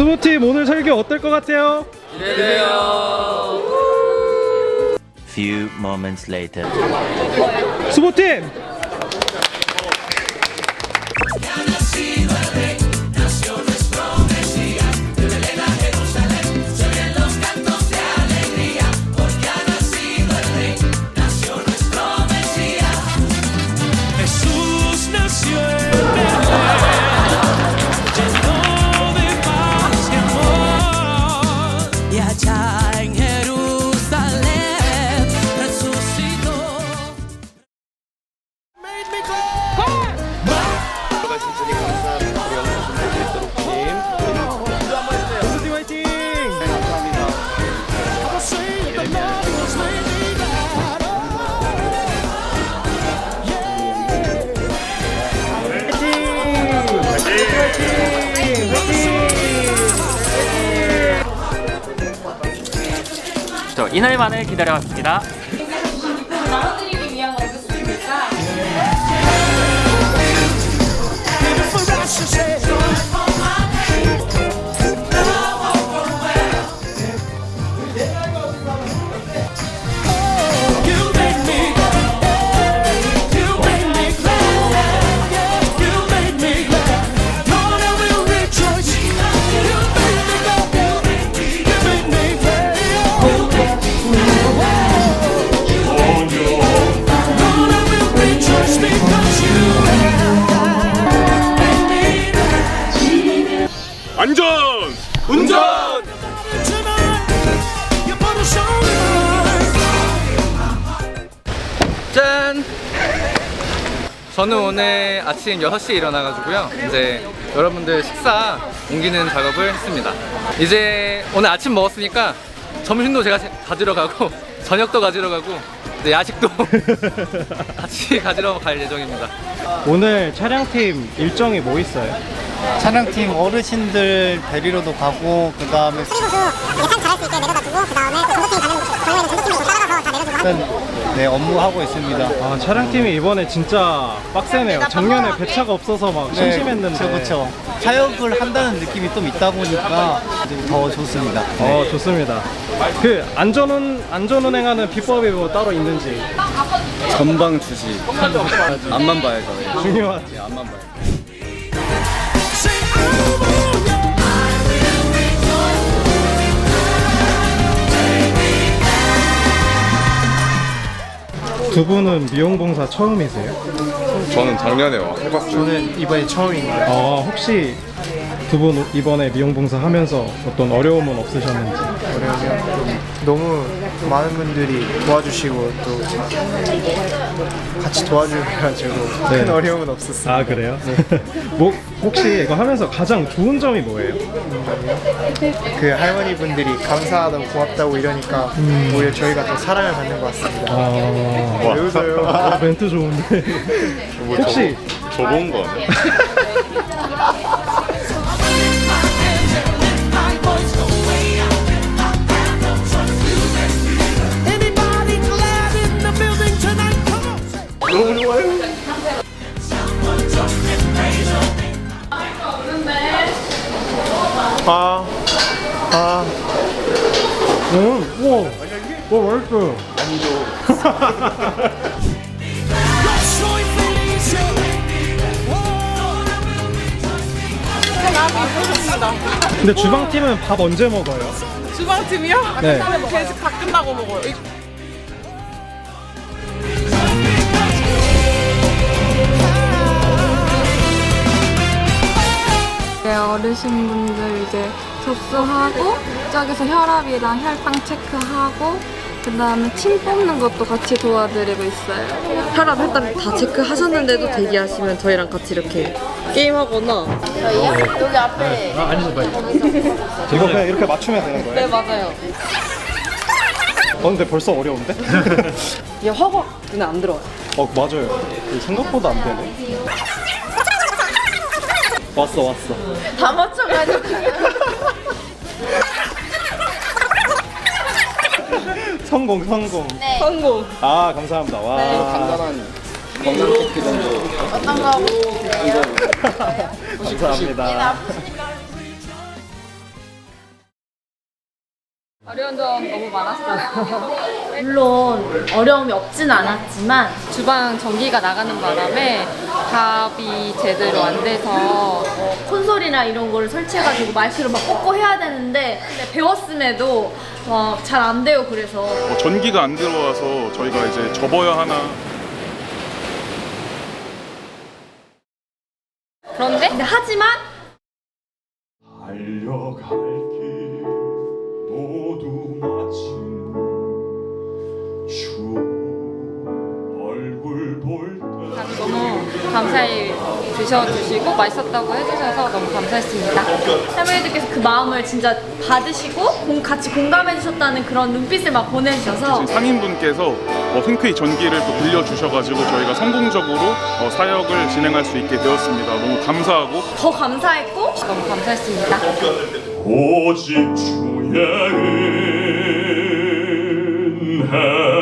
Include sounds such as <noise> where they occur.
수모팀 오늘 설교 어떨 것 같아요? Few moments later. 수모팀! viajar. 저 이날만을 기다려왔습니다. 저는 오늘 아침 6시에 일어나가지고요. 이제 여러분들 식사 옮기는 작업을 했습니다. 이제 오늘 아침 먹었으니까 점심도 제가 가지러 가고 <laughs> 저녁도 가지러 가고 이제 야식도 <laughs> 같이 가지러 갈 예정입니다. 오늘 촬영팀 일정이 뭐 있어요? 촬영팀 어르신들 데리러도 가고 그 다음에 예산 네 업무 하고 있습니다. 아 촬영팀이 이번에 진짜 빡세네요 작년에 배차가 없어서 막 심심했는데 그렇죠. 타협을 한다는 느낌이 좀 있다 보니까 이제 더 좋습니다. 어 좋습니다 그 안전운 안전운행하는 비법이 뭐 따로 있는지 전방 주시. 앞만 봐야죠. 중요하지 앞만 봐요. Say, oh, 두 분은 미용 봉사 처음이세요? 저는 작년에 와 해봤어요. 저는 이번에 처음입니다. 어 혹시 두 분 이번에 미용 봉사 하면서 어떤 어려움은 없으셨는지 어려우면 너무 많은 분들이 도와주시고 또 같이 도와주셔가지고 네. 큰 어려움은 없었어요. 아 그래요? <laughs> 뭐 혹시 이거 하면서 가장 좋은 점이 뭐예요? 그 할머니 분들이 감사하다고 고맙다고 이러니까 오히려 저희가 더 사랑을 받는 것 같습니다. 아왜 웃어요? 아, 멘트 좋은데 혹시 저본 거 아니야? <laughs> Come on. 아, 아, 음, 우와 와 맛있어요 Soy feliz. 근데 주방팀은 밥 언제 먹어요? 주방팀이요? 네. 계속 다 끝나고 먹어요. 네, 어르신분들 이제 접수하고 저기서 혈압이랑 혈당 체크하고 그 다음에 침 뽑는 것도 같이 도와드리고 있어요. 혈압 혈당 다 체크하셨는데도 대기하시면 저희랑 같이 이렇게 게임하거나 여기 앞에 아 아니죠 빨리 이거 그냥 이렇게 맞추면 되는 거예요? 네 맞아요. 어 근데 벌써 어려운데? <laughs> 이게 화가 눈에 안 들어와요. 어 맞아요 생각보다 안 되네 왔어 왔어. 다 맞춰가지고. 성공 성공. 성공. 아 감사합니다. 와. 간단한 건강 체크 정도. 어떤 거 보세요? <laughs> 감사합니다. 어려운 점 너무 많았어요. 물론 어려움이 없진 않았지만 주방 전기가 나가는 바람에 밥이 제대로 안 돼서 콘솔이나 이런 거를 설치해가지고 마이크를 막 꽂고 해야 되는데 근데 배웠음에도 잘 안 돼요 그래서. 뭐 전기가 안 들어와서 저희가 이제 접어야 하나? 그런데? 근데 하지만 달려갈 감사히 드셔주시고 맛있었다고 해주셔서 너무 감사했습니다. 할머니들께서 그 마음을 진짜 받으시고 공- 같이 공감해 주셨다는 그런 눈빛을 막 보내주셔서 상인분께서 어, 흔쾌히 전기를 또 빌려주셔가지고 저희가 성공적으로 어, 사역을 진행할 수 있게 되었습니다. 너무 감사하고 더 감사했고 너무 감사했습니다. 오직 주의 은혜